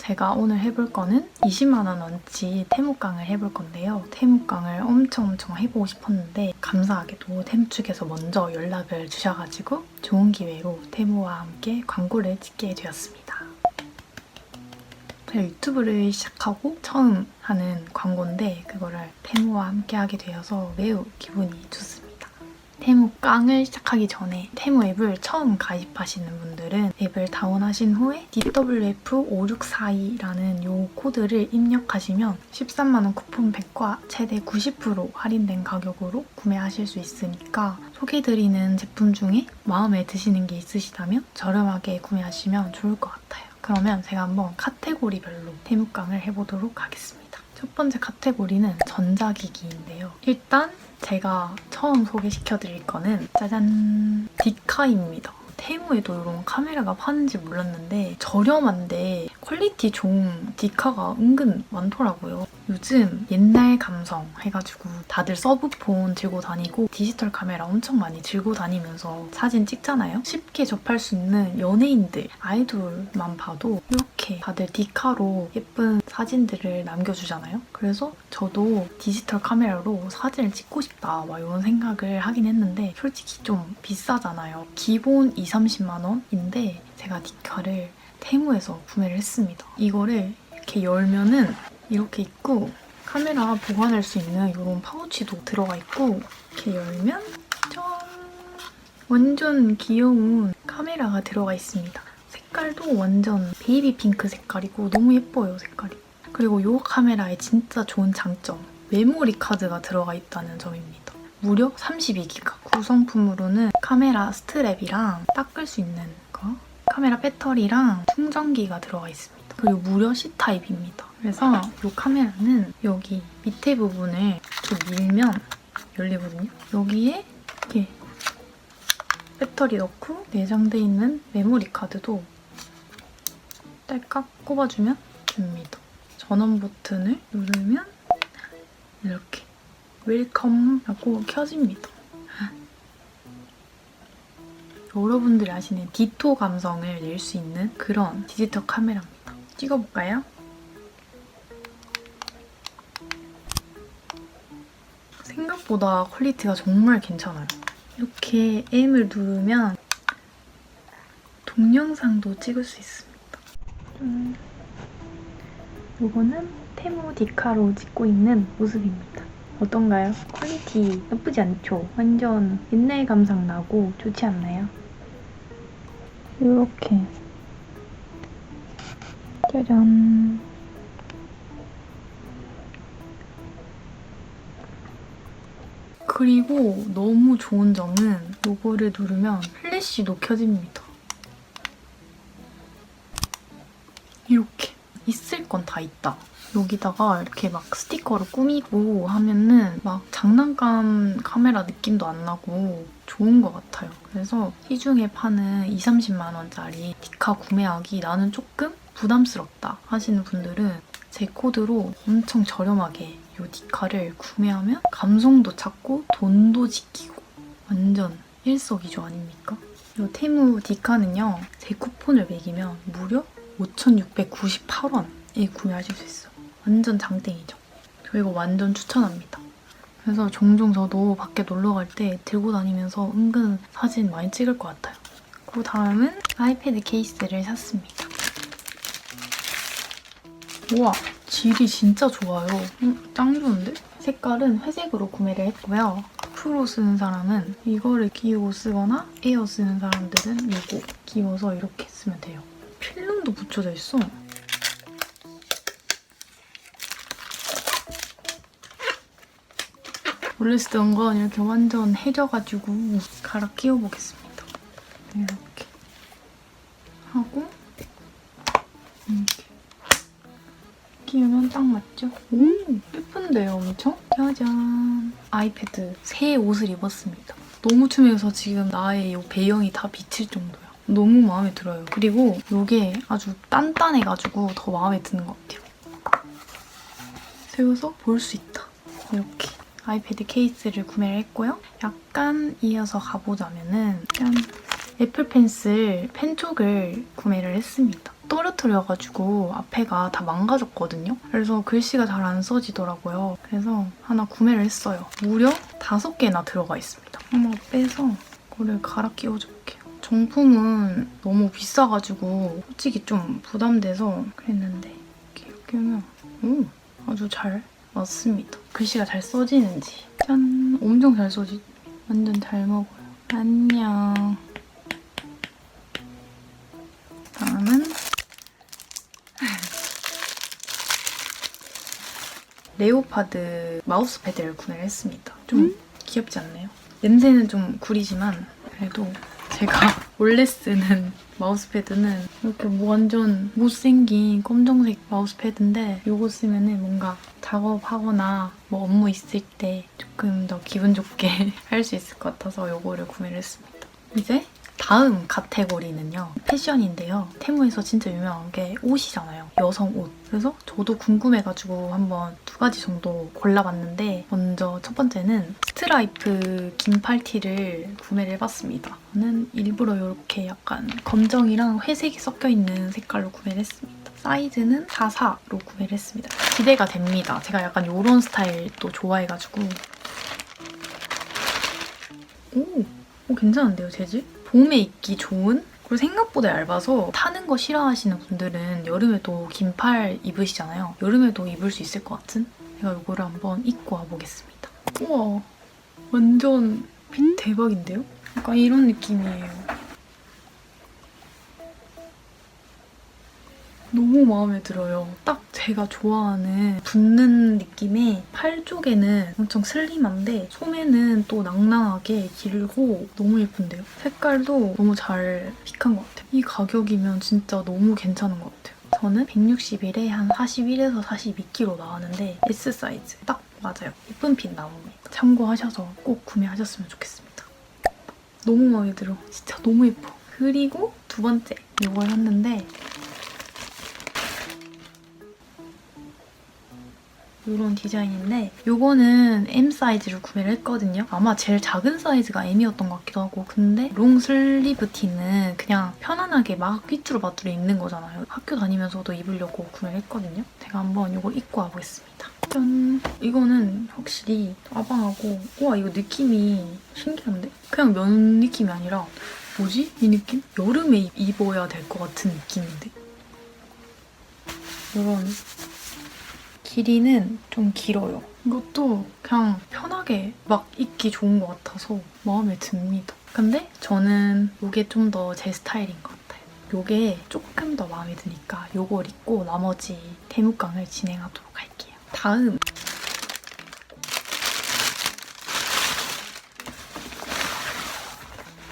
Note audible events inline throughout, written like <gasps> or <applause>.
제가 오늘 해볼 거는 20만원 원치 태무깡을 해볼 건데요. 태무깡을 엄청 엄청 해보고 싶었는데 감사하게도 측에서 먼저 연락을 주셔가지고 좋은 기회로 태무와 함께 광고를 찍게 되었습니다. 제가 유튜브를 시작하고 처음 하는 광고인데 그거를 태무와 함께 하게 되어서 매우 기분이 좋습니다. 테무 깡을 시작하기 전에 테무 앱을 처음 가입하시는 분들은 앱을 다운하신 후에 DWF5642라는 요 코드를 입력하시면 13만원 쿠폰백과 최대 90% 할인된 가격으로 구매하실 수 있으니까 소개드리는 제품 중에 마음에 드시는 게 있으시다면 저렴하게 구매하시면 좋을 것 같아요. 그러면 제가 한번 카테고리별로 테무깡을 해보도록 하겠습니다. 첫 번째 카테고리는 전자기기인데요. 일단 제가 처음 소개시켜 드릴 거는 짜잔 디카입니다. 테무에도 이런 카메라가 파는지 몰랐는데 저렴한데 퀄리티 좋은 디카가 은근 많더라고요. 요즘 옛날 감성 해가지고 다들 서브폰 들고 다니고 디지털 카메라 엄청 많이 들고 다니면서 사진 찍잖아요. 쉽게 접할 수 있는 연예인들, 아이돌만 봐도 이렇게 다들 디카로 예쁜 사진들을 남겨주잖아요. 그래서 저도 디지털 카메라로 사진을 찍고 싶다 막 이런 생각을 하긴 했는데 솔직히 좀 비싸잖아요. 기본 2, 30만 원인데 제가 디카를 테무에서 구매를 했습니다. 이거를 이렇게 열면은 이렇게 있고 카메라 보관할 수 있는 이런 파우치도 들어가 있고 이렇게 열면 짠! 완전 귀여운 카메라가 들어가 있습니다. 색깔도 완전 베이비 핑크 색깔이고 너무 예뻐요, 색깔이. 그리고 이 카메라의 진짜 좋은 장점, 메모리 카드가 들어가 있다는 점입니다. 무려 32기가. 구성품으로는 카메라 스트랩이랑 닦을 수 있는 거, 카메라 배터리랑 충전기가 들어가 있습니다. 그리고 무려 C타입입니다. 그래서 이 카메라는 여기 밑에 부분을 이렇게 밀면 열리거든요. 여기에 이렇게 배터리 넣고 내장돼 있는 메모리 카드도 딸깍 꼽아주면 됩니다. 전원 버튼을 누르면 이렇게 웰컴 하고 켜집니다. 여러분들이 아시는 디토 감성을 낼 수 있는 그런 디지털 카메라입니다. 찍어볼까요? 생각보다 퀄리티가 정말 괜찮아요. 이렇게 M을 누르면 동영상도 찍을 수 있습니다. 음, 이거는 테무 디카로 찍고 있는 모습입니다. 어떤가요? 퀄리티 나쁘지 않죠? 완전 옛날 감상 나고 좋지 않나요? 이렇게 짜잔 그리고 너무 좋은 점은 이거를 누르면 플래시도 켜집니다. 이렇게 있을 건 다 있다. 여기다가 이렇게 막 스티커로 꾸미고 하면은 막 장난감 카메라 느낌도 안 나고 좋은 것 같아요. 그래서 시중에 파는 2, 30만 원짜리 디카 구매하기 나는 조금 부담스럽다 하시는 분들은 제 코드로 엄청 저렴하게 이 디카를 구매하면 감성도 찾고 돈도 지키고 완전 일석이조 아닙니까? 이 테무 디카는요 제 쿠폰을 매기면 무려 5,698원에 구매하실 수 있어요. 완전 장땡이죠. 저 이거 완전 추천합니다. 그래서 종종 저도 밖에 놀러 갈 때 들고 다니면서 은근 사진 많이 찍을 것 같아요. 그 다음은 아이패드 케이스를 샀습니다. 우와, 질이 진짜 좋아요. 음, 짱 좋은데? 색깔은 회색으로 구매를 했고요. 프로 쓰는 사람은 이거를 끼우고 쓰거나 에어 쓰는 사람들은 이거 끼워서 이렇게 쓰면 돼요. 필름도 붙여져 있어. 원래 쓰던 건 이렇게 완전 해져가지고 갈아 끼워보겠습니다. 이렇게 딱 맞죠? 오 예쁜데요 엄청? 짜잔 아이패드 새 옷을 입었습니다. 너무 춤해서 지금 나의 이 배경이 다 비칠 정도야. 너무 마음에 들어요. 그리고 이게 아주 단단해가지고 더 마음에 드는 것 같아요. 세워서 볼 수 있다. 이렇게 아이패드 케이스를 구매를 했고요. 약간 이어서 가보자면은 짠! 애플 펜슬 펜촉을 구매를 했습니다. 떨어뜨려가지고 앞에가 다 망가졌거든요. 그래서 글씨가 잘 안 써지더라고요. 그래서 하나 구매를 했어요. 무려 다섯 개나 들어가 있습니다. 한번 빼서 이거를 갈아 끼워줄게요. 정품은 너무 비싸가지고 솔직히 좀 부담돼서 그랬는데 이렇게 끼우면 오, 아주 잘 맞습니다. 글씨가 잘 써지는지 짠! 엄청 잘 써지 완전 잘 먹어요. 안녕. 레오파드 마우스 패드를 구매를 했습니다. 좀 귀엽지 않나요? 냄새는 좀 구리지만 그래도 제가 <laughs> 원래 쓰는 마우스 패드는 이렇게 뭐 완전 못생긴 검정색 마우스 패드인데 이거 쓰면은 뭔가 작업하거나 뭐 업무 있을 때 조금 더 기분 좋게 <laughs> 할 수 있을 것 같아서 이거를 구매를 했습니다. 이제 다음 카테고리는요. 패션인데요. 테무에서 진짜 유명한 게 옷이잖아요. 여성 옷. 그래서 저도 궁금해가지고 한번 두 가지 정도 골라봤는데 먼저 첫 번째는 스트라이프 긴 팔티를 구매를 해봤습니다. 저는 일부러 이렇게 약간 검정이랑 회색이 섞여있는 색깔로 구매를 했습니다. 사이즈는 44로 구매를 했습니다. 기대가 됩니다. 제가 약간 이런 스타일도 좋아해가지고 오, 오 괜찮은데요, 재질? 봄에 입기 좋은? 그리고 생각보다 얇아서 타는 거 싫어하시는 분들은 여름에도 긴팔 입으시잖아요. 여름에도 입을 수 있을 것 같은? 제가 이거를 한번 입고 와보겠습니다. 우와, 완전 핏 대박인데요? 약간 이런 느낌이에요. 너무 마음에 들어요. 딱 제가 좋아하는 붙는 느낌의 팔 쪽에는 엄청 슬림한데 소매는 또 낭낭하게 길고 너무 예쁜데요? 색깔도 너무 잘 픽한 것 같아요. 이 가격이면 진짜 너무 괜찮은 것 같아요. 저는 161에 한 41에서 42kg 나왔는데 S 사이즈 딱 맞아요. 예쁜 핏 나옵니다. 참고하셔서 꼭 구매하셨으면 좋겠습니다. 너무 마음에 들어. 진짜 너무 예뻐. 그리고 두 번째 이걸 샀는데 이런 디자인인데 이거는 M 사이즈를 구매를 했거든요. 아마 제일 작은 사이즈가 M이었던 것 같기도 하고 근데 롱 슬리브 티는 그냥 편안하게 막 삐뚤어봐뚤어 입는 거잖아요. 학교 다니면서도 입으려고 구매를 했거든요. 제가 한번 이거 입고 와보겠습니다. 짠! 이거는 확실히 빠방하고 우와 이거 느낌이 신기한데? 그냥 면 느낌이 아니라 뭐지? 이 느낌? 여름에 입어야 될 것 같은 느낌인데? 이런 길이는 좀 길어요. 이것도 그냥 편하게 막 입기 좋은 것 같아서 마음에 듭니다. 근데 저는 이게 좀 더 제 스타일인 것 같아요. 이게 조금 더 마음에 드니까 이걸 입고 나머지 대묵강을 진행하도록 할게요. 다음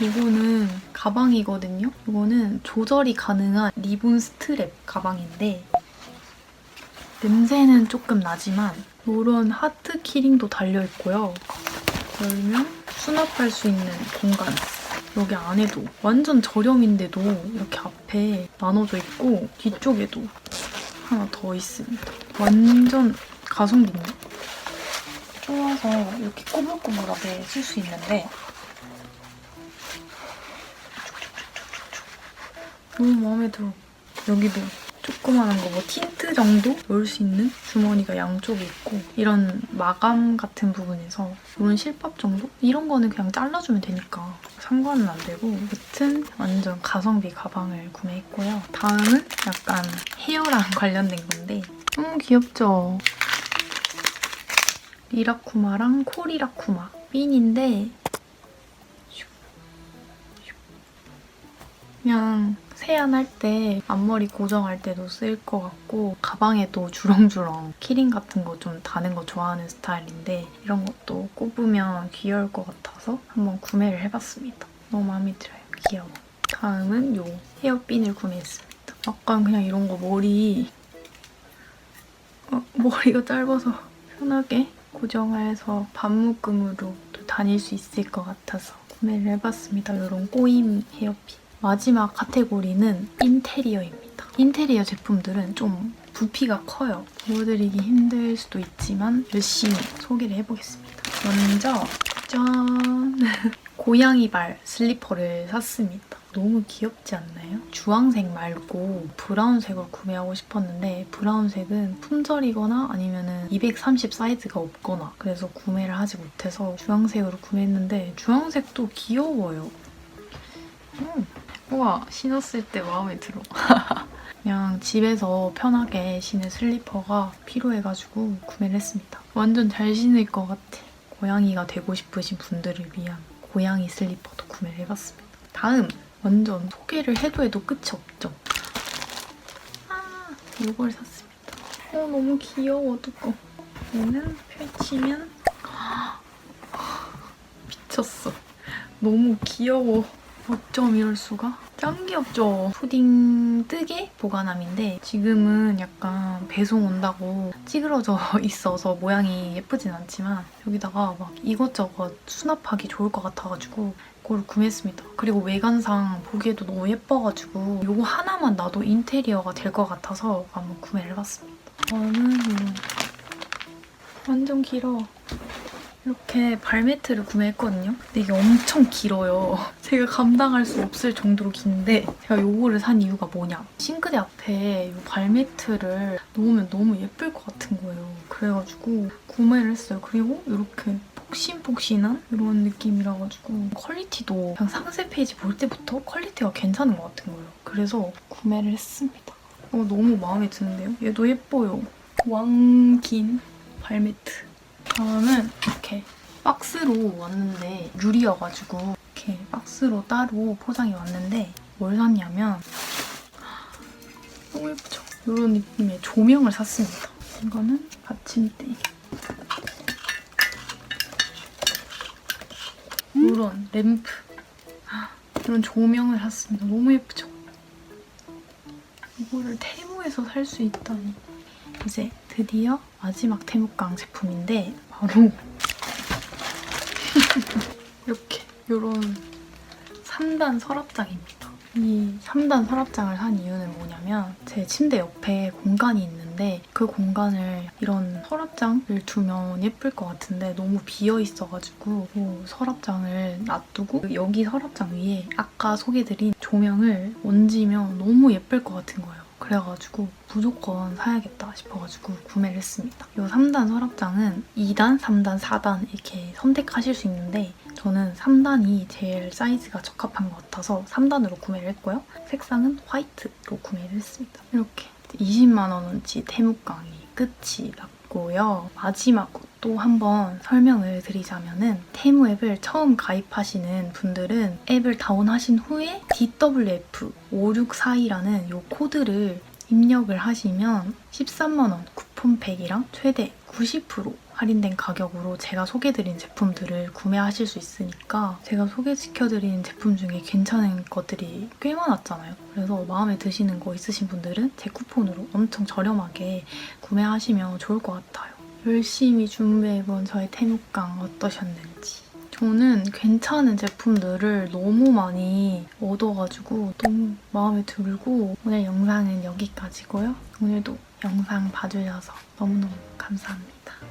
이거는 가방이거든요. 이거는 조절이 가능한 리본 스트랩 가방인데 냄새는 조금 나지만 이런 하트 키링도 달려있고요. 열면 수납할 수 있는 공간. 여기 안에도 완전 저렴인데도 이렇게 앞에 나눠져 있고 뒤쪽에도 하나 더 있습니다. 완전 가성비인데? 쪼아서 이렇게 꼬불꼬불하게 쓸 수 있는데 너무 마음에 들어. 여기도 조그마한 거 뭐 틴트 정도 넣을 수 있는 주머니가 양쪽에 있고 이런 마감 같은 부분에서 이런 실밥 정도? 이런 거는 그냥 잘라주면 되니까 상관은 안 되고 여튼 완전 가성비 가방을 구매했고요. 다음은 약간 헤어랑 관련된 건데 너무 귀엽죠? 리라쿠마랑 코리라쿠마 핀인데 그냥 세안할 때 앞머리 고정할 때도 쓸 것 같고 가방에도 주렁주렁 키링 같은 거 좀 다는 거 좋아하는 스타일인데 이런 것도 꼽으면 귀여울 것 같아서 한번 구매를 해봤습니다. 너무 마음에 들어요. 귀여워. 다음은 이 헤어핀을 구매했습니다. 약간 그냥 이런 거 머리 어, 머리가 짧아서 편하게 고정해서 반묶음으로 또 다닐 수 있을 것 같아서 구매를 해봤습니다. 이런 꼬임 헤어핀. 마지막 카테고리는 인테리어입니다. 인테리어 제품들은 좀 부피가 커요. 보여드리기 힘들 수도 있지만 열심히 소개를 해보겠습니다. 먼저 짠! <laughs> 고양이 발 슬리퍼를 샀습니다. 너무 귀엽지 않나요? 주황색 말고 브라운색으로 구매하고 싶었는데 브라운색은 품절이거나 아니면은 230 사이즈가 없거나 그래서 구매를 하지 못해서 주황색으로 구매했는데 주황색도 귀여워요. 음. 우와 신었을 때 마음에 들어. <laughs> 그냥 집에서 편하게 신을 슬리퍼가 필요해가지고 구매를 했습니다. 완전 잘 신을 것 같아. 고양이가 되고 싶으신 분들을 위한 고양이 슬리퍼도 구매를 해봤습니다. 다음 완전 소개를 해도 해도 끝이 없죠. 아 이걸 샀습니다. 어 너무 귀여워 뚜껑. 얘는 펼치면 <gasps> 미쳤어. 너무 귀여워. 어쩜 이럴 수가? 짱 귀엽죠? 푸딩 뜨개 보관함인데 지금은 약간 배송 온다고 찌그러져 <laughs> 있어서 모양이 예쁘진 않지만 여기다가 막 이것저것 수납하기 좋을 것 같아가지고 이걸 구매했습니다. 그리고 외관상 보기에도 너무 예뻐가지고 이거 하나만 놔도 인테리어가 될 것 같아서 한번 구매를 해봤습니다. 저는 완전 길어. 이렇게 발매트를 구매했거든요. 근데 이게 엄청 길어요. <laughs> 제가 감당할 수 없을 정도로 긴데 제가 이거를 산 이유가 뭐냐. 싱크대 앞에 이 발매트를 놓으면 너무 예쁠 것 같은 거예요. 그래가지고 구매를 했어요. 그리고 이렇게 폭신폭신한 이런 느낌이라 가지고 퀄리티도 그냥 상세 페이지 볼 때부터 퀄리티가 괜찮은 것 같은 거예요. 그래서 구매를 했습니다. 어, 너무 마음에 드는데요? 얘도 예뻐요. 왕긴 발매트. 다음은 이렇게 박스로 왔는데 유리여가지고 이렇게 박스로 따로 포장이 왔는데 뭘 샀냐면 너무 예쁘죠? 이런 느낌의 조명을 샀습니다. 이거는 받침대. 이런 램프. 이런 조명을 샀습니다. 너무 예쁘죠? 이거를 테무에서 살 수 있다니. 이제 드디어 마지막 테무깡 제품인데 바로 <laughs> 이렇게 이런 3단 서랍장입니다. 이 3단 서랍장을 산 이유는 뭐냐면 제 침대 옆에 공간이 있는데 그 공간을 이런 서랍장을 두면 예쁠 것 같은데 너무 비어 있어가지고 이 서랍장을 놔두고 여기 서랍장 위에 아까 소개드린 조명을 얹으면 너무 예쁠 것 같은 거예요. 그래가지고 무조건 사야겠다 싶어가지고 구매를 했습니다. 이 3단 서랍장은 2단, 3단, 4단 이렇게 선택하실 수 있는데 저는 3단이 제일 사이즈가 적합한 것 같아서 3단으로 구매를 했고요. 색상은 화이트로 구매를 했습니다. 이렇게 20만 원어치 태무깡이 끝이 났고요. 마지막으로 또 한번 설명을 드리자면은 테무 앱을 처음 가입하시는 분들은 앱을 다운하신 후에 DWF5642라는 이 코드를 입력을 하시면 13만원 쿠폰팩이랑 최대 90% 할인된 가격으로 제가 소개드린 제품들을 구매하실 수 있으니까 제가 소개시켜드린 제품 중에 괜찮은 것들이 꽤 많았잖아요. 그래서 마음에 드시는 거 있으신 분들은 제 쿠폰으로 엄청 저렴하게 구매하시면 좋을 것 같아요. 열심히 준비해본 저의 태무깡 어떠셨는지. 저는 괜찮은 제품들을 너무 많이 얻어가지고 너무 마음에 들고 오늘 영상은 여기까지고요. 오늘도 영상 봐주셔서 너무너무 감사합니다.